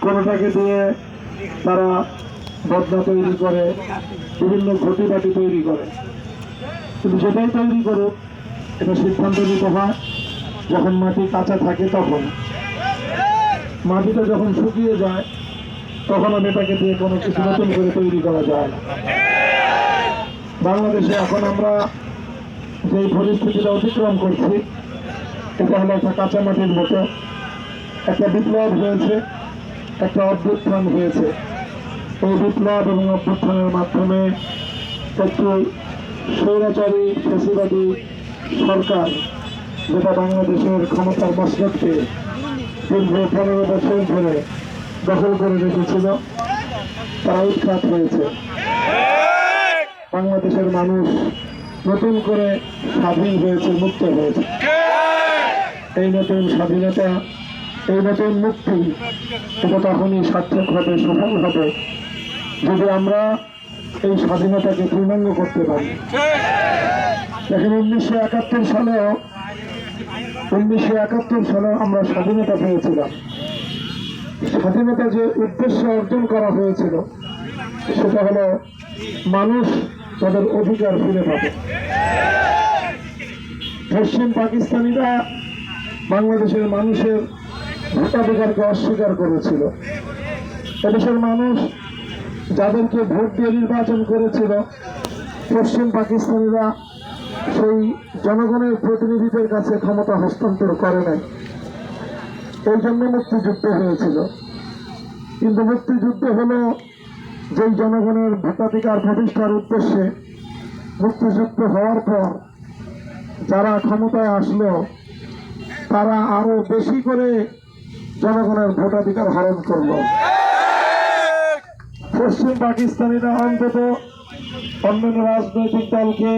কোনোটাকে দিয়ে তারা বদনা তৈরি করে, বিভিন্ন ঘটি বাটি তৈরি করে। কিন্তু সেটাই তৈরি করুক, এটা সিদ্ধান্ত নিতে হয়, যখন মাটি কাঁচা থাকে তখন। মাটিটা যখন শুকিয়ে যায়, তখন আর এটাকে দিয়ে কোনো কিছু নতুন করে তৈরি করা যায় না। বাংলাদেশে এখন আমরা যে পরিস্থিতিটা অতিক্রম করছি, এটা হলো একটা কাঁচা মাটির মতো। একটা বিপ্লব হয়েছে। একটা অভ্যুত্থান হয়েছে। এই বিপ্লব এবং অভ্যুত্থানের মাধ্যমে একটি স্বৈরাচারী ফেসিবাদী সরকার, যেটা বাংলাদেশের ক্ষমতার মসনদকে দীর্ঘ পনেরো বছর ধরে দখল করে রেখেছিল, তারা উৎখাত হয়েছে। বাংলাদেশের মানুষ নতুন করে স্বাধীন হয়েছে, মুক্ত হয়েছে। এই নতুন স্বাধীনতা এই নতুন মুক্তি এটা তখনই সার্থক হবে, সফল হবে। যদি আমরা এই স্বাধীনতাকে পূর্ণাঙ্গ করতে পারি। দেখেন উনিশশো একাত্তর সালেও, উনিশশো একাত্তর সালে আমরা স্বাধীনতা পেয়েছিলাম। স্বাধীনতা যে উদ্দেশ্য অর্জন করা হয়েছিল, সেটা হলো মানুষ তাদের অধিকার ফিরে পাবে। পশ্চিম পাকিস্তানিরা বাংলাদেশের মানুষের ভোটাধিকারকে অস্বীকার করেছিল। এদেশের মানুষ যাদেরকে ভোট দিয়ে নির্বাচন করেছিল, পশ্চিম পাকিস্তানিরা সেই জনগণের প্রতিনিধিদের কাছে ক্ষমতা হস্তান্তর করে নাই। এই জন্য মুক্তিযুদ্ধ হয়েছিল। কিন্তু মুক্তিযুদ্ধ হলো যেই জনগণের ভোটাধিকার প্রতিষ্ঠার উদ্দেশ্যে মুক্তিযুদ্ধ হওয়ার পর যারা ক্ষমতায় আসলো, তারা আরও বেশি করে জনগণের ভোটাধিকার হরণ করব। পশ্চিম পাকিস্তানিরা অন্তত অন্যান্য রাজনৈতিক দলকে